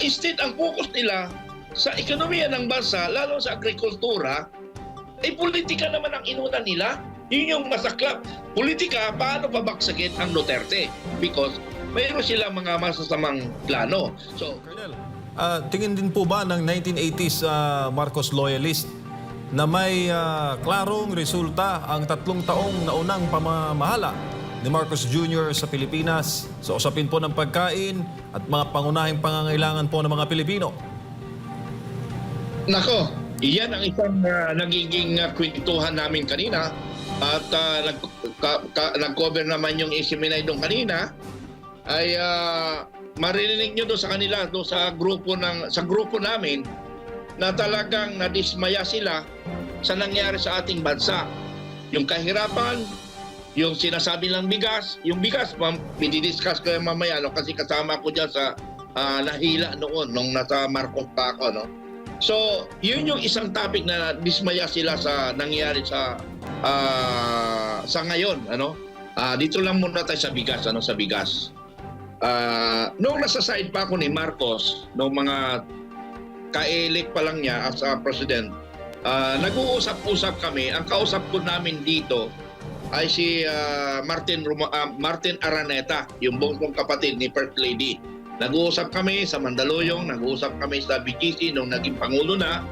instead ang focus nila sa ekonomiya ng bansa, lalo sa agrikultura, ay politika naman ang inuna nila. Yun yung masaklap. Politika, paano pabagsakin ang Duterte? Because mayroon silang mga masasamang plano. So, Colonel, ah, tingin din po ba ng 1980s ah, Marcos loyalist na may ah, klarong resulta ang tatlong taong naunang pamamahala ni Marcos Jr. sa Pilipinas sa usapin po ng pagkain at mga pangunahing pangangailangan po ng mga Pilipino? Nako, iyan ang isang ah, nagiging uh, kwentuhan namin kanina at uh, nag, ka, ka- nag-cover naman yung Isiminay doon kanina ay ah, maririnig nyo doon sa kanila doon sa grupo ng sa grupo namin na talagang nadismaya sila sa nangyari sa ating bansa. Yung kahirapan, yung sinasabi ng bigas, yung bigas, ma'am, dinidiscuss ko yan mamaya no, kasi kasama ko dyan sa ah, nahila noon nung nasa Marcos pa ako. No? So, yun yung isang topic na dismaya sila sa nangyari sa ah, sa ngayon, ano? Ah, dito lang muna tayo sa bigas, ano, sa bigas. Ah, noong nasa side pa ako ni Marcos, noong mga ka-elect pa lang niya as a president, ah, nag-uusap-usap kami. Ang kausap ko namin dito ay si ah, Martin Ruma- ah, Martin Araneta, yung buong kapatid ni First Lady. Nag-uusap kami sa Mandaluyong, nag-uusap kami sa BGC nung naging Pangulo na.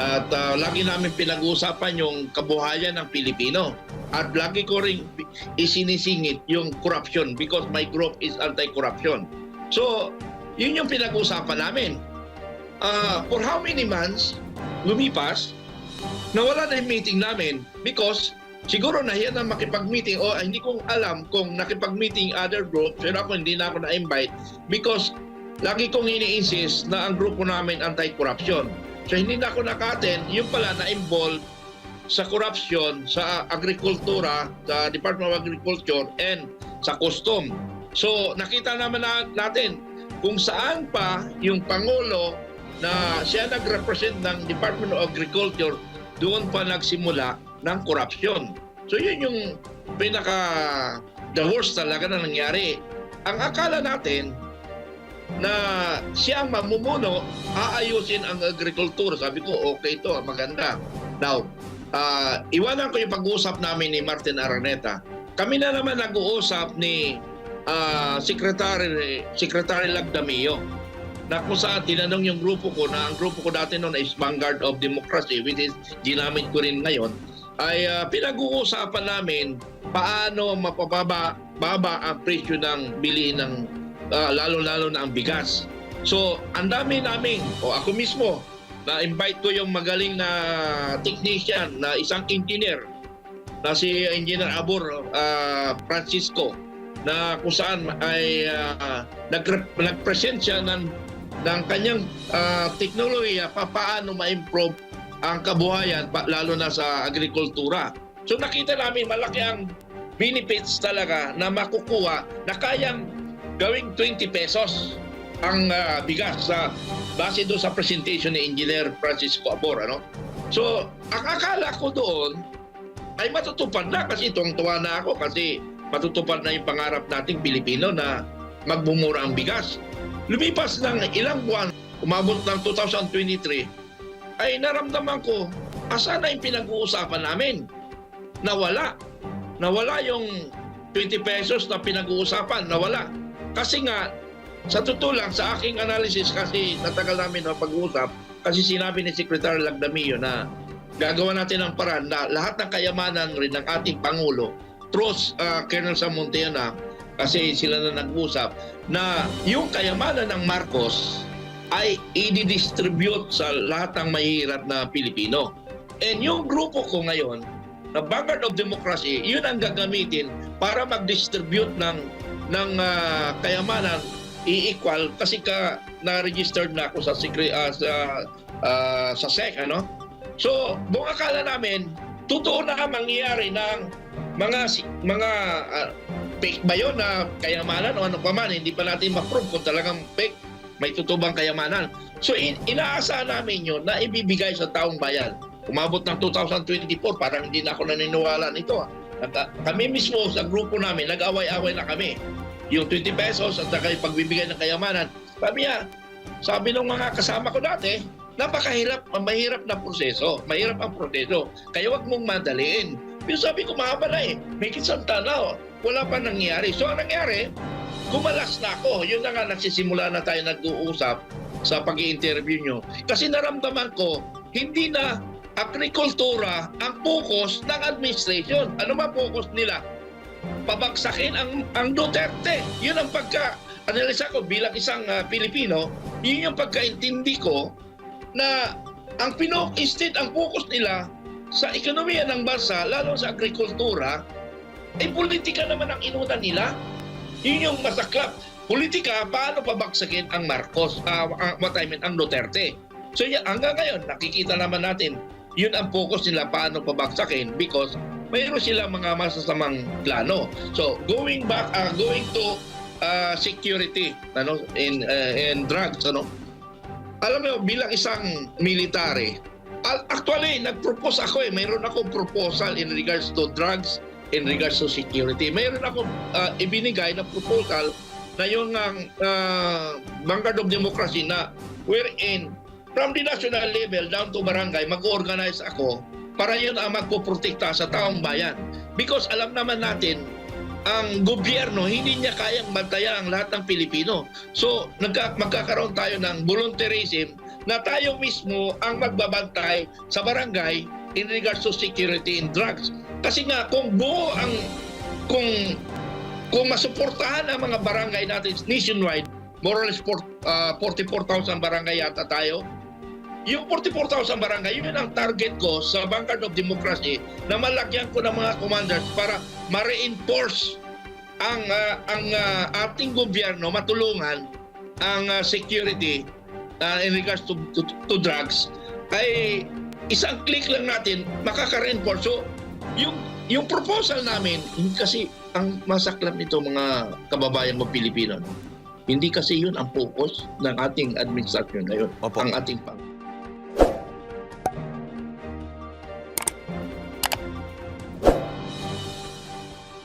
At ah, lagi namin pinag-uusapan yung kabuhayan ng Pilipino. At lagi ko rin isinisingit yung corruption because my group is anti-corruption. So, yun yung pinag-uusapan namin. Ah, for how many months lumipas, nawala na yung meeting namin because siguro nahiya na makipag-meeting o ah, hindi kong alam kung nakipag-meeting other group pero ako hindi na ako na-invite because lagi kong ini-insist na ang grupo namin anti-corruption. So hindi na ako naka-attend, yung pala na-involve sa corruption sa agrikultura, sa Department of Agriculture and sa custom. So nakita naman na, natin kung saan pa yung Pangulo na siya nag-represent ng Department of Agriculture, doon pa nagsimula ng corruption. So yun yung pinaka the worst talaga na nangyari. Ang akala natin na siya ang mamumuno, aayusin ang agrikultura. Sabi ko, okay to, maganda. Now, ah, iwanan ko yung pag-uusap namin ni Martin Araneta. Kami na naman nag-uusap ni ah, Secretary, Secretary Lagdamio na kung saan tinanong yung grupo ko na ang grupo ko dati noon is Vanguard of Democracy which is ginamit ko rin ngayon ay ah, pinag-uusapan namin paano mapababa baba ang presyo ng bilihin ng ah, lalo-lalo na ang bigas. So, ang dami namin, o ako mismo, na-invite ko yung magaling na technician na isang engineer na si Engineer Abor ah, Francisco na kung saan ay ah, nagre- nag-present siya ng, ng kanyang ah, teknolohiya pa paano ma-improve ang kabuhayan pa, lalo na sa agrikultura. So nakita namin malaki ang benefits talaga na makukuha na kayang gawing 20 pesos ang ah, bigas sa base doon sa presentation ni Engineer Francisco Abor ano. So ang akala ko doon ay matutupad na kasi tuwang-tuwa na ako kasi matutupad na yung pangarap nating Pilipino na magbumura ang bigas. Lumipas ng ilang buwan, umabot ng 2023, ay naramdaman ko, asa na yung pinag-uusapan namin? Nawala. Nawala yung 20 pesos na pinag-uusapan, nawala. Kasi nga, sa totoo lang, sa aking analysis, kasi natagal namin na pag-uusap, kasi sinabi ni Secretary Lagdamio na gagawa natin ang paraan na lahat ng kayamanan rin ng ating Pangulo, through uh, Colonel Samontiana, kasi sila na nag-usap, na yung kayamanan ng Marcos ay i-distribute sa lahat ng mahirap na Pilipino. And yung grupo ko ngayon, na Vanguard of Democracy, yun ang gagamitin para mag-distribute ng, ng ah, kayamanan i-equal kasi ka na-registered na ako sa, secre- ah, sa, ah, sa SEC, ano? So, buong akala namin, totoo na ang mangyayari ng mga mga ah, fake ba yun na kayamanan o ano pa man, hindi pa natin ma-prove kung talagang fake, may tutubang kayamanan. So, in- inaasahan namin yun na ibibigay sa taong bayan. Umabot ng 2024, parang hindi na ako naniniwala nito. ah. Nag- kami mismo sa grupo namin, nag-away-away na kami. Yung 20 pesos at saka yung pagbibigay ng kayamanan. Sabi niya, sabi ng mga kasama ko dati, napakahirap, mahirap na proseso. Mahirap ang proseso. Kaya wag mong madaliin. Pero sabi ko, mahaba na eh. May kisantana, oh. Wala pa nangyari. So, ang nangyari, gumalas na ako. Yun na nga, nagsisimula na tayo nag-uusap sa pag interview nyo. Kasi naramdaman ko, hindi na agrikultura ang focus ng administration. Ano ba focus nila? Pabagsakin ang, ang Duterte. Yun ang pagka, analisa ko bilang isang ah, Pilipino, yun yung pagkaintindi ko na ang Pinoy instead ang focus nila sa ekonomiya ng bansa, lalo sa agrikultura, eh politika naman ang inuna nila. Yun yung masaklap. Politika, paano pabagsakin ang Marcos, ah, ah, what I mean, ang Duterte. So yan, hanggang ngayon, nakikita naman natin, yun ang focus nila paano pabagsakin because mayroon silang mga masasamang plano. So going back, ah, going to ah, security ano, in, ah, in drugs, ano, alam mo, bilang isang military, al- actually, nag-propose ako eh. Mayroon akong proposal in regards to drugs, in regards to security. Mayroon akong ah, ibinigay na proposal na yung uh, Vanguard of Democracy na wherein from the national level down to barangay, mag-organize ako para yun ang magpoprotekta sa taong bayan. Because alam naman natin, ang gobyerno hindi niya kayang bantayan ang lahat ng Pilipino. So, nagka, magkakaroon tayo ng volunteerism na tayo mismo ang magbabantay sa barangay in regards to security and drugs. Kasi nga, kung buo ang, kung, kung masuportahan ang mga barangay natin nationwide, more or less uh, 44,000 barangay yata tayo, yung 44,000 barangay, yun ang target ko sa Vanguard of Democracy na malagyan ko ng mga commanders para ma-reinforce ang ah, ang ah, ating gobyerno matulungan ang ah, security ah, in regards to, to, to drugs ay isang click lang natin makaka-reinforce. So, yung yung proposal namin, kasi ang masaklap nito mga kababayan mo Pilipino, no? hindi kasi yun ang focus ng ating administrasyon ngayon, Opo. ang ating pang